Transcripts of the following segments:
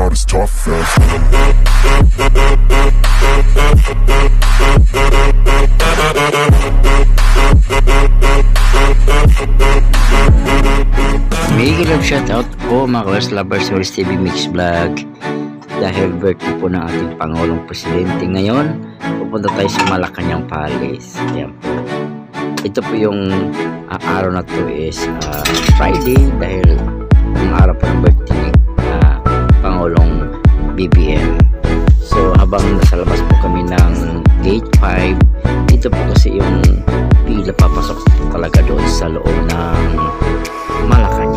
not as tough as May love shoutout po mga West Lovers or TV Mix Vlog. Dahil birthday po ng ating Pangulong Presidente ngayon pupunta tayo sa Malacanang Palace. Ayan po. Ito po yung ah, araw na to is ah, Friday dahil ang araw po ng birthday BBM so habang nasa labas po kami ng gate 5 ito po kasi yung pila papasok po talaga doon sa loob ng Malacanang.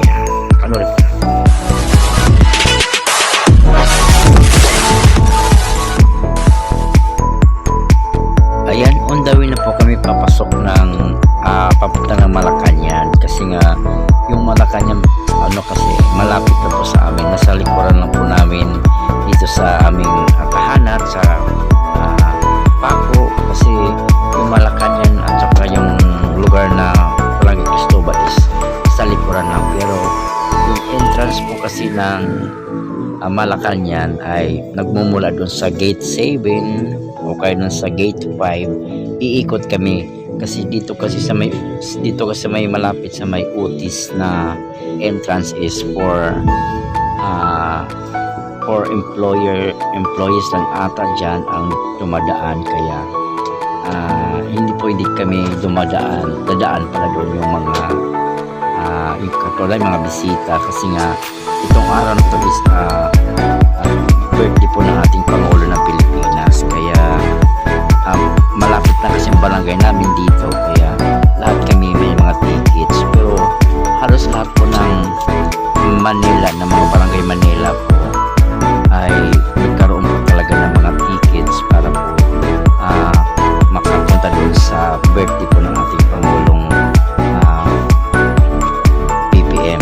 Ano rin Ayan, on the way na po kami papasok ng ah, papunta ng Malacanang. Kasi nga yung Malacanang ano kasi malapit na po sa amin. Nasa likuran lang po namin dito sa aming ah, tahanan sa ah, Paco kasi yung Malacanang at saka yung lugar na Palagi Cristobal is sa likuran lang. Pero yung entrance po kasi ng uh, Malacanang ay nagmumula doon sa gate 7 o kaya doon sa gate 5 iikot kami kasi dito kasi sa may dito kasi may malapit sa may utis na entrance is for uh, for employer employees lang ata dyan ang dumadaan. Kaya ah, hindi hindi kami dumadaan dadaan pala doon yung mga ah, yung katulad mga bisita. Kasi nga itong araw na to is ah, ah, birthday po ng ating Pangulo ng Pilipinas. Kaya ah, malapit na kasi ang barangay namin dito. Kaya lahat kami may mga tickets. Pero halos lahat po ng Manila ng mga barangay Manila po ay nagkaroon po talaga ng mga tickets para po ah, makapunta doon sa birthday po ng ating Pangulong ah, BBM.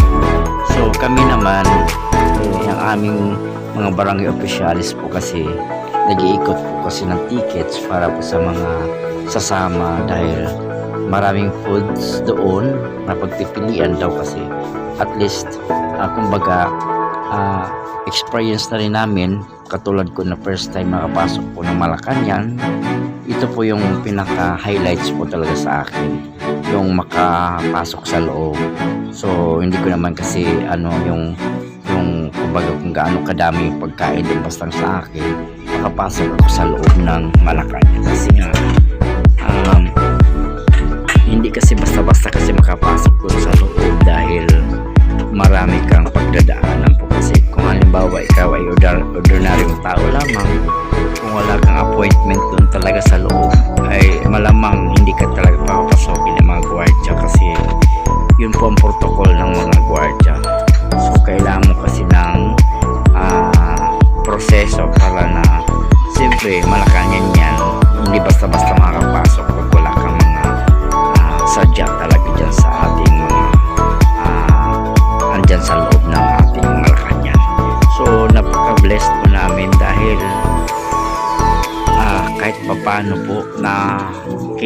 So kami naman, eh, ang aming mga barangay officialis po kasi nag-iikot po kasi ng tickets para po sa mga sasama dahil maraming foods doon na pagpipilian daw kasi at least ah, kumbaga ah, experience na rin namin katulad ko na first time nakapasok po ng Malacanang ito po yung pinaka highlights po talaga sa akin yung makapasok sa loob. So hindi ko naman kasi ano yung yung kumbaga kung gaano kadami yung pagkain doon basta sa akin makapasok ako sa loob ng Malacanang. Kasi nga um, hindi kasi basta-basta kasi makapasok doon sa loob ordar- ordinaryong tao lamang. Kung wala kang appointment doon talaga sa loob ay malamang hindi ka talaga papapasokin ng mga gwardiya kasi yun po ang protocol ng mga gwardiya. So kailangan mo kasi ng ah, proseso para na siyempre malakangan yan. Hindi basta-basta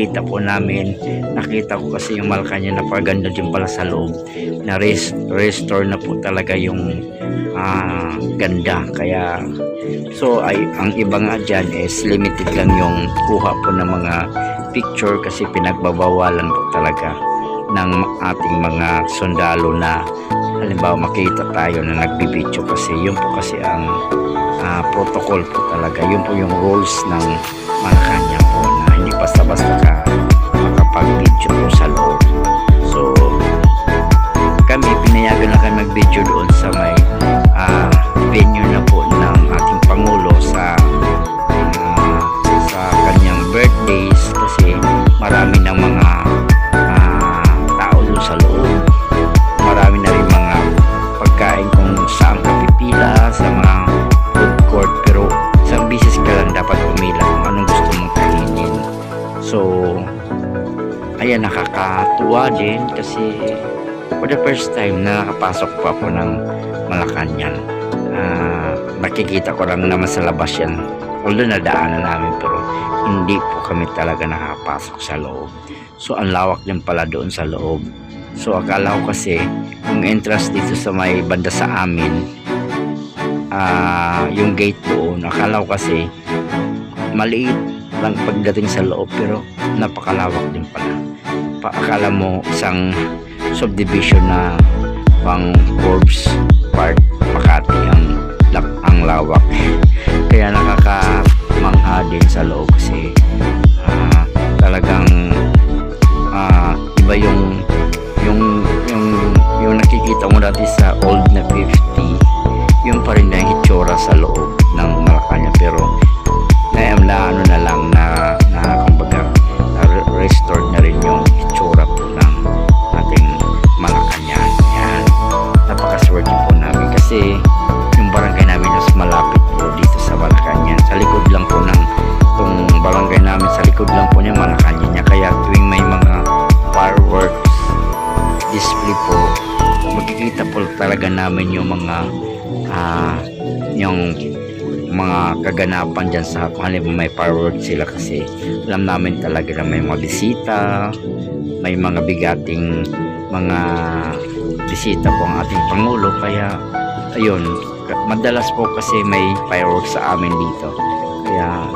kita po namin nakita ko kasi yung Malacanang napaganda din pala sa loob. Na res- restore na po talaga yung ah, ganda. Kaya so ay ang iba nga dyan is limited lang yung kuha po ng mga picture kasi pinagbabawalan po talaga ng ating mga sundalo na halimbawa makita tayo na nagbibideo kasi. Yun po kasi ang ah, protocol po talaga. Yun po yung rules ng Malacanang basta-basta ayan nakakatuwa din kasi for the first time na nakapasok pa ako ng Malacanang Ah, nakikita ko lang naman sa labas yan although nadaanan namin pero hindi po kami talaga nakapasok sa loob so ang lawak din pala doon sa loob so akala ko kasi yung entrance dito sa may banda sa amin ah, yung gate doon. Akala ko kasi maliit lang pagdating sa loob pero napakalawak din pala. Akala mo isang subdivision na pang Forbes Park Makati ang ang lawak. Kaya nakakamangha din sa loob kasi ah, talagang kaganapan dyan sa halimbawa may fireworks sila kasi alam namin talaga na may mga bisita may mga bigating mga bisita po ang ating Pangulo kaya ayun madalas po kasi may fireworks sa amin dito kaya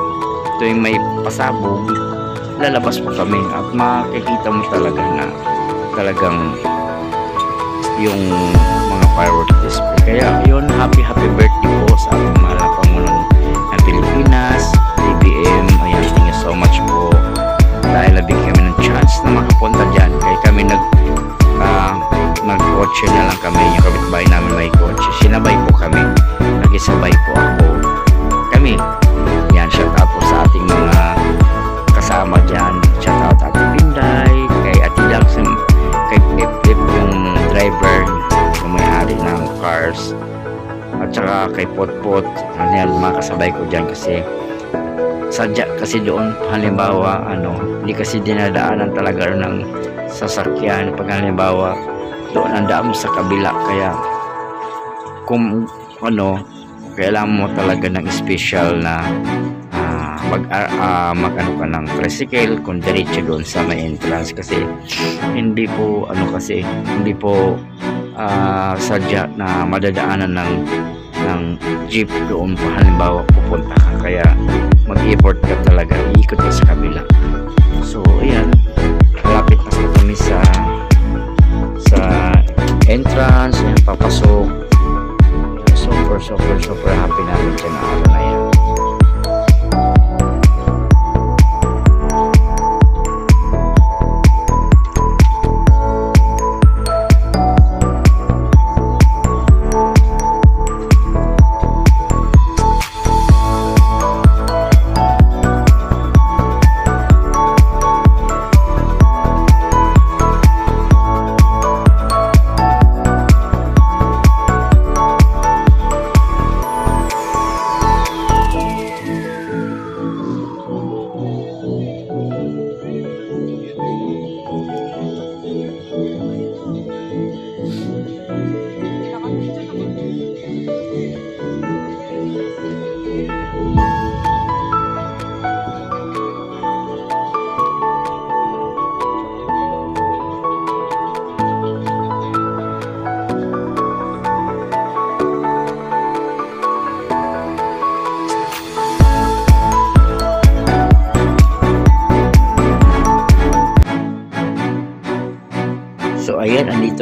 tuwing may pasabog lalabas po kami at makikita mo talaga na talagang yung mga fireworks display. Kaya yun, happy happy birthday po sa ating mahal Pilipinas, BBM. Ayan, thank you so much po. Dahil nabigyan kami ng chance na makapunta dyan. Kaya kami nag uh, nag-kotse na ano yan, mga kasabay ko dyan kasi sadya kasi doon. Halimbawa ano hindi kasi dinadaanan talaga ng sasakyan. Pag halimbawa doon ang daan mo sa kabila kaya kung ano kailangan mo talaga ng special na ah, mag ah, ah, magano ka ng tricycle kung diretso doon sa may entrance. Kasi hindi po ano kasi hindi po ah, sadya na madadaanan ng ng jeep doon. Pa halimbawa pupunta ka kaya mag-effort ka talaga. Iikot ka sa kabila. So ayan. Malapit na kami sa sa entrance. Ayan, papasok. Super super super happy namin dyan na araw na yan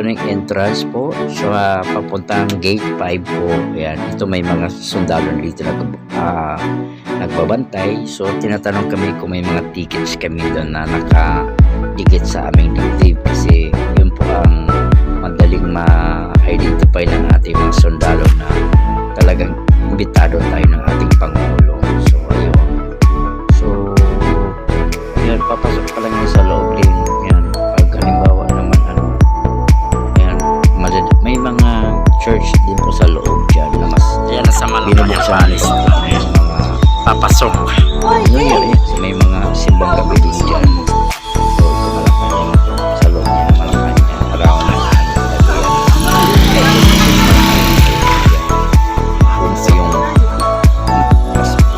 na yung entrance po. So ah, papuntang gate 5 po. Ayan, ito may mga sundalo dito nag, ah, nagbabantay. So tinatanong kami kung may mga tickets kami doon na nakadikit sa aming dibdib. Kasi yun po ang madaling ma-identify ng ating mga sundalo na talagang imbitado tayo ng ating Pangulo. So ayun. Binubuksan Papasok. New Year, eh, may mga simbang gabi din dyan. So.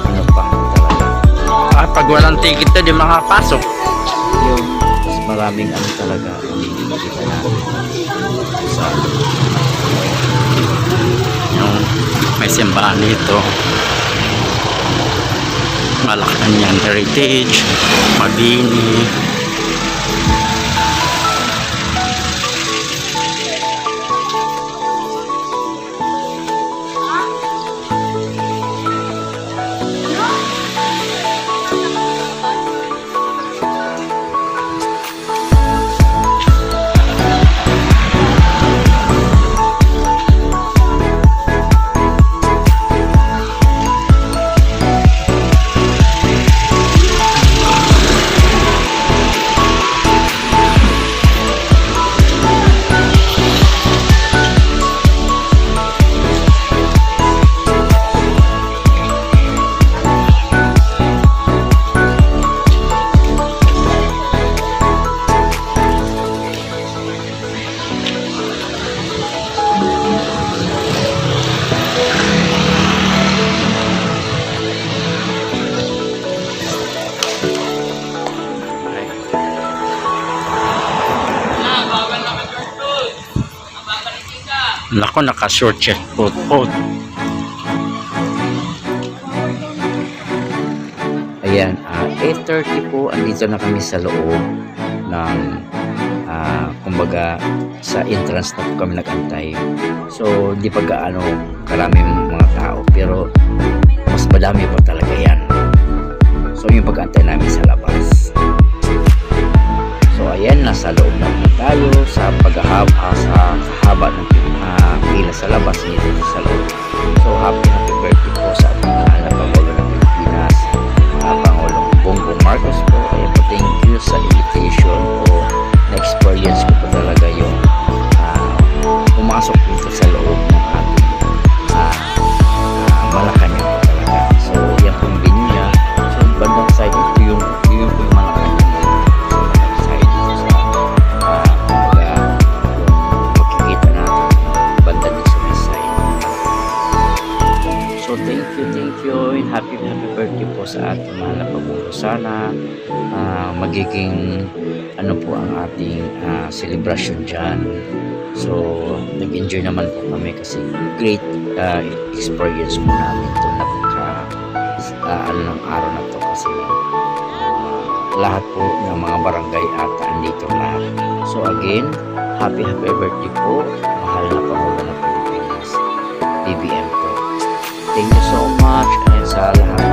Yun pag walang ticket na, di makapasok. yung mas maraming ano talaga ang kita natin sa Yung May simbahan dito. Malacanang Heritage, Mabini. Nako, naka-short check po po. Ayan, ah, 8.30 po, andito na kami sa loob ng, ah, kumbaga, sa entrance na po kami nagantay. So, di pa gaano karaming mga tao, pero mas madami pa talaga yan. Ano po ang ating ah, celebration dyan. So, nag-enjoy naman po kami kasi great ah, experience po namin to napaka ah, ano ng araw na to kasi ah, lahat po ng mga barangay ata andito lahat. So again, happy happy birthday po, mahal na Pangulo ng Pilipinas, BBM po. Thank you so much and sa lahat